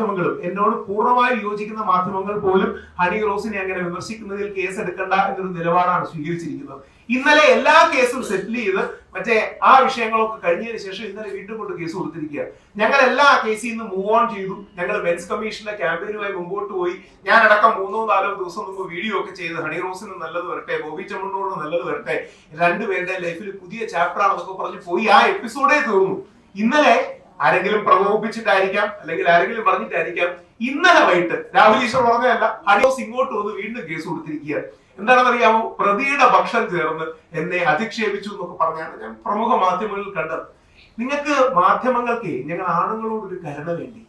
മാധ്യമങ്ങളും എന്നോട് പൂർണമായി യോജിക്കുന്ന മാധ്യമങ്ങൾ പോലും ഹണി റോസിനെ അങ്ങനെ വിമർശിക്കുന്നതിൽ കേസ് എടുക്കണ്ട എന്നൊരു നിലപാടാണ് സ്വീകരിച്ചിരിക്കുന്നത്. ഇന്നലെ എല്ലാ കേസും സെറ്റിൽ ചെയ്ത് മറ്റേ ആ വിഷയങ്ങളൊക്കെ കഴിഞ്ഞതിന് ശേഷം ഇന്നലെ വീണ്ടും കൊണ്ട് കേസ് കൊടുത്തിരിക്കുകയാണ്. ഞങ്ങൾ എല്ലാ കേസിൽ നിന്ന് മൂവ് ഓൺ ചെയ്തു. ഞങ്ങൾ മെൻസ് കമ്മീഷന്റെ ക്യാമ്പയിനുമായി മുമ്പോട്ട് പോയി. ഞാൻ അടക്കം മൂന്നോ നാലോ ദിവസം മുമ്പ് വീഡിയോ ഒക്കെ ചെയ്ത് ഹണി റോസിന് നല്ലത് വരട്ടെ ബോബി ചമ്മണ്ണൂറിന് നല്ലത് വരട്ടെ രണ്ടുപേരുടെ ലൈഫിൽ പുതിയ ചാപ്റ്റർ ആണെന്നൊക്കെ പറഞ്ഞ് പോയി ആ എപ്പിസോഡേ തീർന്നു. ഇന്നലെ ആരെങ്കിലും പ്രകോപിപ്പിച്ചിട്ടായിരിക്കാം അല്ലെങ്കിൽ ആരെങ്കിലും പറഞ്ഞിട്ടായിരിക്കാം ഇന്നലെ വൈകിട്ട് രാഹുൽ ഈശ്വർ പറഞ്ഞതല്ല ഹണിയോസ് ഇങ്ങോട്ട് വന്ന് വീണ്ടും കേസ് കൊടുത്തിരിക്കുകയാണ്. എന്താണെന്നറിയാമോ പ്രതിയുടെ പക്ഷം ചേർന്ന് എന്നെ അധിക്ഷേപിച്ചു എന്നൊക്കെ പറഞ്ഞാണ് ഞാൻ പ്രമുഖ മാധ്യമങ്ങളിൽ കണ്ടത്. നിങ്ങൾക്ക് മാധ്യമങ്ങൾക്ക് ഞങ്ങൾ ആണുങ്ങളോട് ഒരു കരുണ വേണ്ടി.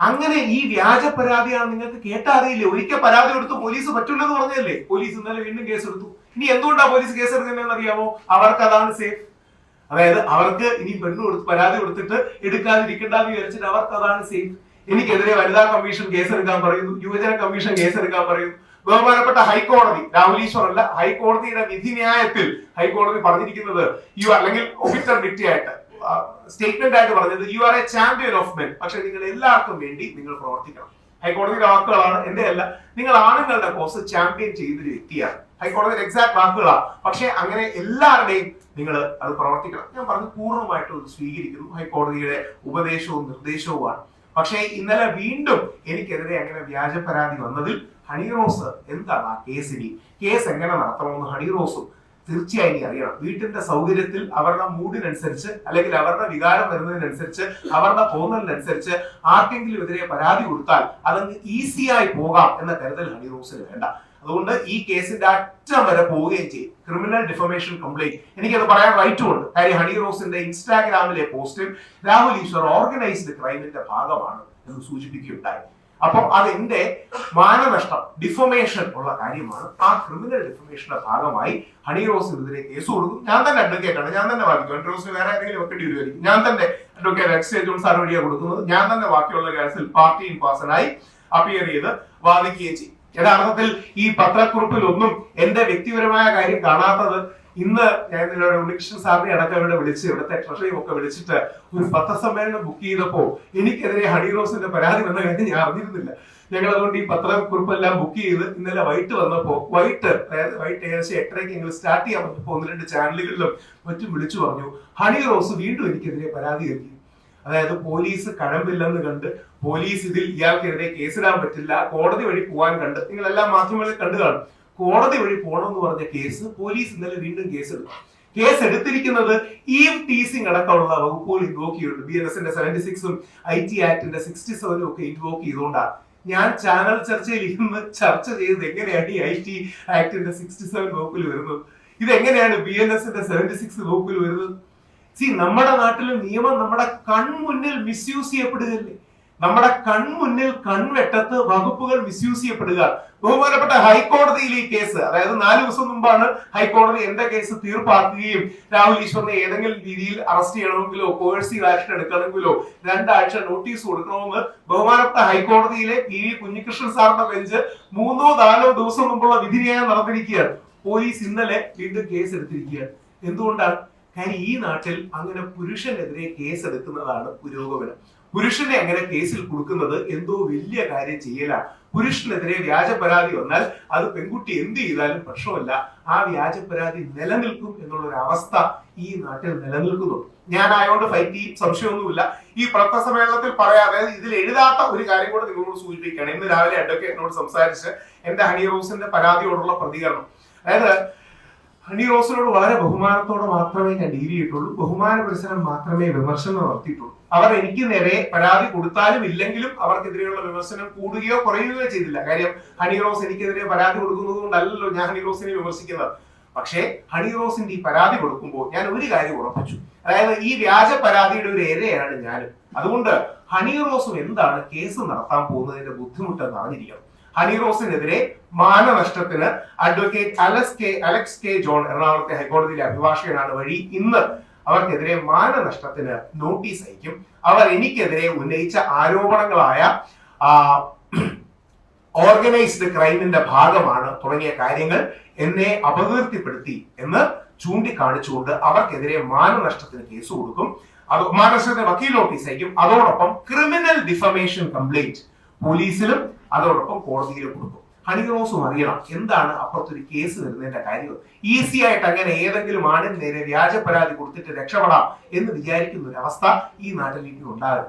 അങ്ങനെ ഈ വ്യാജ പരാതിയാണ് നിങ്ങൾക്ക് കേട്ടറിയില്ലേ? ഒരിക്കൽ പരാതി കൊടുത്ത് പോലീസ് പറ്റില്ലെന്ന് പറഞ്ഞല്ലേ പോലീസ് ഇന്നലെ വീണ്ടും കേസ് എടുത്തു ഇനി എന്തുകൊണ്ടാണ് പോലീസ് കേസ് എടുക്കുന്നതെന്ന് അറിയാമോ? അവർക്ക് അതാണ് സേഫ്. അതായത് അവർക്ക് ഇനി പെണ്ണ് കൊടുത്ത് പരാതി കൊടുത്തിട്ട് എടുക്കാതിരിക്കണ്ടെന്ന് വിചാരിച്ചിട്ട് അവർക്ക് അതാണ് സേഫ് എനിക്കെതിരെ വനിതാ കമ്മീഷൻ കേസ് എടുക്കാൻ പറയുന്നു. യുവജന കമ്മീഷൻ കേസ് എടുക്കാൻ പറയുന്നു. ബഹുമാനപ്പെട്ട ഹൈക്കോടതി രാഹുലീശ്വർ അല്ല ഹൈക്കോടതിയുടെ വിധിന്യായത്തിൽ ഹൈക്കോടതി പറഞ്ഞിരിക്കുന്നത് യു അല്ലെങ്കിൽ ഒഫിസർ ഡിറ്റി ആയിട്ട് സ്റ്റേറ്റ്മെന്റ് ആയിട്ട് പറഞ്ഞത് you are a champion of men പക്ഷെ നിങ്ങൾ എല്ലാവർക്കും വേണ്ടി നിങ്ങൾ പ്രവർത്തിക്കണം. ഹൈക്കോടതിയുടെ വാക്കുകളാണ് എന്റെ അല്ല നിങ്ങൾ ആണുങ്ങളുടെ കോസ് ചാമ്പ്യൻ ചെയ്തൊരു വ്യക്തിയാണ്. ഹൈക്കോടതിയുടെ എക്സാക്ട് വാക്കുകളാണ്. പക്ഷെ അങ്ങനെ എല്ലാവരുടെയും നിങ്ങൾ അത് പ്രവർത്തിക്കണം. ഞാൻ പറഞ്ഞു പൂർണമായിട്ടും സ്വീകരിക്കുന്നു. ഹൈക്കോടതിയുടെ ഉപദേശവും നിർദ്ദേശവുമാണ്. പക്ഷേ ഇന്നലെ വീണ്ടും എനിക്കെതിരെ അങ്ങനെ വ്യാജ പരാതി വന്നതിൽ ഹണി റോസ് എന്താണ് ആ കേസിനി കേസ് എങ്ങനെ നടത്തണമെന്ന് ഹണി റോസും തീർച്ചയായും നീ അറിയണം. വീട്ടിന്റെ സൗകര്യത്തിൽ അവരുടെ മൂഡിനനുസരിച്ച് അല്ലെങ്കിൽ അവരുടെ വികാരം വരുന്നതിനനുസരിച്ച് അവരുടെ തോന്നലിനനുസരിച്ച് ആർക്കെങ്കിലും എതിരെ പരാതി കൊടുത്താൽ അതങ്ങ് ഈസിയായി പോകാം എന്ന കരുതൽ ഹണി റോസിന് വേണ്ട. അതുകൊണ്ട് ഈ കേസിന്റെ അറ്റം വരെ പോവുകയും ചെയ്യും. ക്രിമിനൽ ഡിഫമേഷൻ കംപ്ലൈന്റ് എനിക്കത് പറയാൻ റൈറ്റും ഉണ്ട്. കാര്യം ഹണി റോസിന്റെ ഇൻസ്റ്റാഗ്രാമിലെ പോസ്റ്റിൽ രാഹുൽ ഈശ്വർ ഓർഗനൈസ്ഡ് ക്രൈമിന്റെ ഭാഗമാണ് എന്ന് സൂചിപ്പിക്കുകയുണ്ടായി. അപ്പോൾ അതിന്റെ മാനനഷ്ടം ഡിഫമേഷൻ ഉള്ള കാര്യമാണ്. ആ ക്രിമിനൽ ഡിഫമേഷന്റെ ഭാഗമായി ഹണി റോസിനെതിരെ കേസ് കൊടുക്കും. ഞാൻ തന്നെ അഡ്വക്കേറ്റാണ് ഞാൻ തന്നെ വാദിക്കും. ഹണി റോസിന് വേറെ ആരെങ്കിലും ഒക്കെ വരുമായിരിക്കും. ഞാൻ തന്നെ അഡ്വക്കേറ്റ് എക്സ് ജോൺ സാർ വഴിയാണ് കൊടുക്കുന്നത്. ഞാൻ തന്നെ ബാക്കിയുള്ള കേസിൽ പാർട്ടി ഇൻപാസനായി അപ്പിയർ ചെയ്ത് വാദിക്കുകയും ചെയ്യും. യഥാർത്ഥത്തിൽ ഈ പത്രക്കുറിപ്പിലൊന്നും എന്റെ വ്യക്തിപരമായ കാര്യം കാണാത്തത് ഇന്ന് ഞാൻ ഇതിലൂടെ ഉണ്ണികൃഷ്ണൻ സാറിനെ അടക്കം ഇവിടെ വിളിച്ച് ഇവിടുത്തെ ട്രഷറിയും ഒക്കെ വിളിച്ചിട്ട് ഒരു പത്രസമ്മേളനം ബുക്ക് ചെയ്തപ്പോ എനിക്കെതിരെ ഹണി റോസിന്റെ പരാതി വന്ന കാര്യം ഞാൻ അറിഞ്ഞിരുന്നില്ല. ഞങ്ങൾ അതുകൊണ്ട് ഈ പത്രക്കുറിപ്പെല്ലാം ബുക്ക് ചെയ്ത് ഇന്നലെ വൈകിട്ട് വന്നപ്പോ വൈകിട്ട് അതായത് വൈകിട്ട് ഏകദേശം എട്ടരയ്ക്ക് ഞങ്ങൾ സ്റ്റാർട്ട് ചെയ്യാൻ പറ്റപ്പോ ഒന്ന് രണ്ട് ചാനലുകളിലും മറ്റും വിളിച്ചു പറഞ്ഞു ഹണി റോസ് വീണ്ടും എനിക്കെതിരെ പരാതി നൽകി. അതായത് പോലീസ് കഴമ്പില്ലെന്ന് കണ്ട് പോലീസ് ഇതിൽ ഇയാൾക്കെതിരെ കേസിടാൻ പറ്റില്ല കോടതി വഴി പോകാൻ കണ്ട്. നിങ്ങൾ എല്ലാ മാധ്യമങ്ങളിൽ കണ്ടു കാണും. കോടതി വഴി പോകണമെന്ന് പറഞ്ഞ കേസ് പോലീസ് ഇന്നലെ വീണ്ടും കേസ് എടുത്തു കേസ് എടുത്തിരിക്കുന്നത് ഈ ടീസിംഗ് അടക്കമുള്ള വകുപ്പുകൾ ഇൻവോക്ക് ചെയ്യുന്നുണ്ട് ബി എൻ എസിന്റെ സെവന്റി സിക്സും ഐ ടി ആക്ടിന്റെ സിക്സ്റ്റി സെവനും ഒക്കെ ഇൻവോക്ക് ചെയ്തുകൊണ്ടാണ്. ഞാൻ ചാനൽ ചർച്ചയിൽ ഇന്ന് ചർച്ച ചെയ്തത് എങ്ങനെയാണ് ഈ ഐ ടി ആക്ടിന്റെ സിക്സ്റ്റി സെവൻ വകുപ്പിൽ വരുന്നത്? ഇതെങ്ങനെയാണ് ബി എൻ എസിന്റെ സെവന്റി സിക്സ് വകുപ്പിൽ വരുന്നത്? സി നമ്മുടെ നാട്ടിലും നിയമം നമ്മുടെ കൺമുന്നിൽ മിസ്യൂസ് ചെയ്യപ്പെടുകയല്ലേ? നമ്മുടെ കൺമുന്നിൽ കൺവെട്ടത്ത് വകുപ്പുകൾ മിസ്യൂസ് ചെയ്യപ്പെടുക. ബഹുമാനപ്പെട്ട ഹൈക്കോടതിയിൽ ഈ കേസ് അതായത് നാല് ദിവസം മുമ്പാണ് ഹൈക്കോടതി എന്റെ കേസ് തീർപ്പാക്കുകയും രാഹുൽ ഈശ്വറിനെ ഏതെങ്കിലും രീതിയിൽ അറസ്റ്റ് ചെയ്യണമെങ്കിലോ കോഴ്സീവ് ആക്ഷൻ എടുക്കണമെങ്കിലോ രണ്ടാഴ്ച നോട്ടീസ് കൊടുക്കണമെന്ന് ബഹുമാനപ്പെട്ട ഹൈക്കോടതിയിലെ പി വി കുഞ്ഞികൃഷ്ണൻ സാറിന്റെ ബെഞ്ച് മൂന്നോ നാലോ ദിവസം മുമ്പുള്ള വിധിന്യായം നടന്നിരിക്കുകയാണ്. പോലീസ് ഇന്നലെ വീണ്ടും കേസ് എടുത്തിരിക്കുകയാണ്. എന്തുകൊണ്ടാണ്? കാര്യം ഈ നാട്ടിൽ അങ്ങനെ പുരുഷനെതിരെ കേസ് എടുക്കുന്നതാണ് പുരോഗമനം. പുരുഷനെ അങ്ങനെ കേസിൽ കൊടുക്കുന്നത് എന്തോ വലിയ കാര്യം ചെയ്യല പുരുഷനെതിരെ വ്യാജ പരാതി വന്നാൽ അത് പെൺകുട്ടി എന്ത് ചെയ്താലും പ്രശ്നമല്ല. ആ വ്യാജ പരാതി നിലനിൽക്കും എന്നുള്ള ഒരു അവസ്ഥ ഈ നാട്ടിൽ നിലനിൽക്കുന്നു. ഞാൻ ആയതുകൊണ്ട് ഫൈറ്റ് ചെയ്യും സംശയമൊന്നുമില്ല. ഈ പത്രസമ്മേളനത്തിൽ പറയാതെ ഇതിൽ എഴുതാത്ത ഒരു കാര്യം കൂടെ നിങ്ങളോട് സൂചിപ്പിക്കുകയാണ്. ഇന്ന് രാവിലെ അഡ്വക്കേറ്റിനോട് സംസാരിച്ച് എന്റെ ഹണി റോസിന്റെ പരാതിയോടുള്ള പ്രതികരണം. അതായത് ഹണി റോസിനോട് വളരെ ബഹുമാനത്തോടെ മാത്രമേ ഞാൻ ഡീൽ ചെയ്തിട്ടുള്ളൂ. ബഹുമാന പരിസരം മാത്രമേ വിമർശനം നടത്തിയിട്ടുള്ളൂ. അവർ എനിക്ക് നേരെ പരാതി കൊടുത്താലും ഇല്ലെങ്കിലും അവർക്കെതിരെയുള്ള വിമർശനം കൂടുകയോ കുറയുകയോ ചെയ്തില്ല. കാര്യം ഹണി റോസ് എനിക്കെതിരെ പരാതി കൊടുക്കുന്നത് കൊണ്ടല്ലല്ലോ ഞാൻ ഹണി റോസിനെ വിമർശിക്കുന്നത്. പക്ഷേ ഹണി റോസിന്റെ ഈ പരാതി കൊടുക്കുമ്പോൾ ഞാൻ ഒരു കാര്യം ഉറപ്പിച്ചു. അതായത് ഈ വ്യാജ പരാതിയുടെ ഒരു ഇരയാണ് ഞാനും. അതുകൊണ്ട് ഹണി റോസും എന്താണ് കേസ് നടത്താൻ പോകുന്നതിന്റെ ബുദ്ധിമുട്ടെന്ന് അറിഞ്ഞിരിക്കണം. ഹണി റോസിനെതിരെ മാനനഷ്ടത്തിന് advocate Alex K Alex K John എറണാകുളത്തെ ഹൈക്കോടതിയിലെ അഭിഭാഷകനാണ് വഴി ഇന്ന് അവർക്കെതിരെ മാനനഷ്ടത്തിന് നോട്ടീസ് അയക്കും. അവർ എനിക്കെതിരെ ഉന്നയിച്ച ആരോപണങ്ങളായ ഓർഗനൈസ്ഡ് ക്രൈമിന്റെ ഭാഗമാണ് തുടങ്ങിയ കാര്യങ്ങൾ എന്നെ അപകീർത്തിപ്പെടുത്തി എന്ന് ചൂണ്ടിക്കാണിച്ചുകൊണ്ട് അവർക്കെതിരെ മാനനഷ്ടത്തിന് കേസ് കൊടുക്കും. അത് മാനനഷ്ടത്തിന് വക്കീൽ നോട്ടീസ് അയക്കും. അതോടൊപ്പം ക്രിമിനൽ ഡിഫമേഷൻ കംപ്ലൈന്റ് പോലീസിലും അതോടൊപ്പം കോടതിയിലും കൊടുക്കും. ഹണിറോസും അറിയണം എന്താണ് അപ്പുറത്തൊരു കേസ് വരുന്നതിന്റെ കാര്യം. ഈസി ആയിട്ട് അങ്ങനെ ഏതെങ്കിലും ആണിന് നേരെ വ്യാജ പരാതി കൊടുത്തിട്ട് രക്ഷപ്പെടാം എന്ന് വിചാരിക്കുന്ന ഒരു അവസ്ഥ ഈ നാട്ടിൽ ഇനി ഉണ്ടാകും